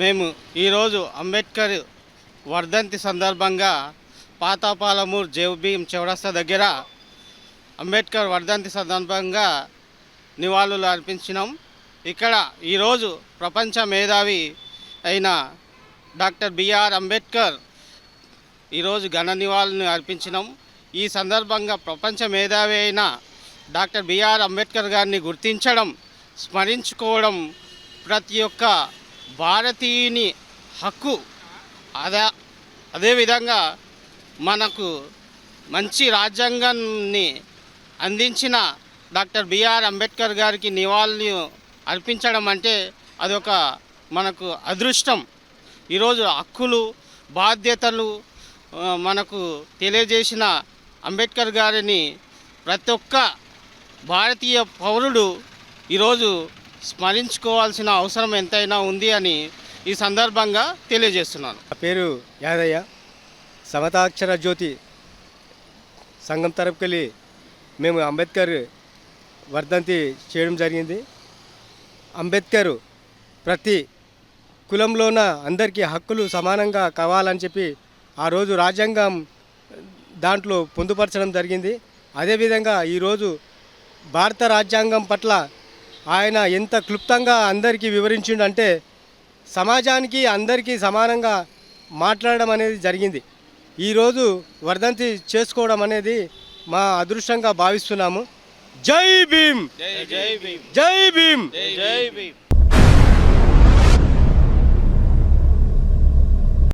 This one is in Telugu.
మేము ఈరోజు అంబేద్కర్ వర్ధంతి సందర్భంగా పాతాపాలమూరు జేబీఎం చౌరస్తా దగ్గర అంబేద్కర్ వర్ధంతి సందర్భంగా నివాళులు అర్పించినాం. ఇక్కడ ఈరోజు ప్రపంచ మేధావి అయిన డాక్టర్ బిఆర్ అంబేద్కర్ ఈరోజు ఘన నివాళులను అర్పించినాం. ఈ సందర్భంగా ప్రపంచ మేధావి అయిన డాక్టర్ బిఆర్ అంబేద్కర్ గారిని గుర్తించడం స్మరించుకోవడం ప్రతి ఒక్క భారతీయుని హక్కు అదే అదేవిధంగా మనకు మంచి రాజ్యాంగాన్ని అందించిన డాక్టర్ బిఆర్ అంబేద్కర్ గారికి నివాళులు అర్పించడం అంటే అదొక మనకు అదృష్టం. ఈరోజు హక్కులు బాధ్యతలు మనకు తెలియజేసిన అంబేద్కర్ గారిని ప్రతి ఒక్క భారతీయ పౌరుడు ఈరోజు స్మరించుకోవాల్సిన అవసరం ఎంతైనా ఉంది అని ఈ సందర్భంగా తెలియజేస్తున్నాను. నా పేరు యాదయ్య. సమతాక్షర జ్యోతి సంఘం తరపుకెళ్ళి మేము అంబేద్కర్ వర్ధంతి చేయడం జరిగింది. అంబేద్కర్ ప్రతి కులంలోన అందరికీ హక్కులు సమానంగా కావాలని చెప్పి ఆ రోజు రాజ్యాంగం దాంట్లో పొందుపరచడం జరిగింది. అదేవిధంగా ఈరోజు భారత రాజ్యాంగం పట్ల ఆయన ఎంత క్లుప్తంగా అందరికీ వివరించిండంటే సమాజానికి అందరికీ సమానంగా మాట్లాడడం అనేది జరిగింది. ఈరోజు వర్ధంతి చేసుకోవడం అనేది మా అదృష్టంగా భావిస్తున్నాము. జై భీమ్! జై జై భీమ్! జై భీమ్! జై భీమ్!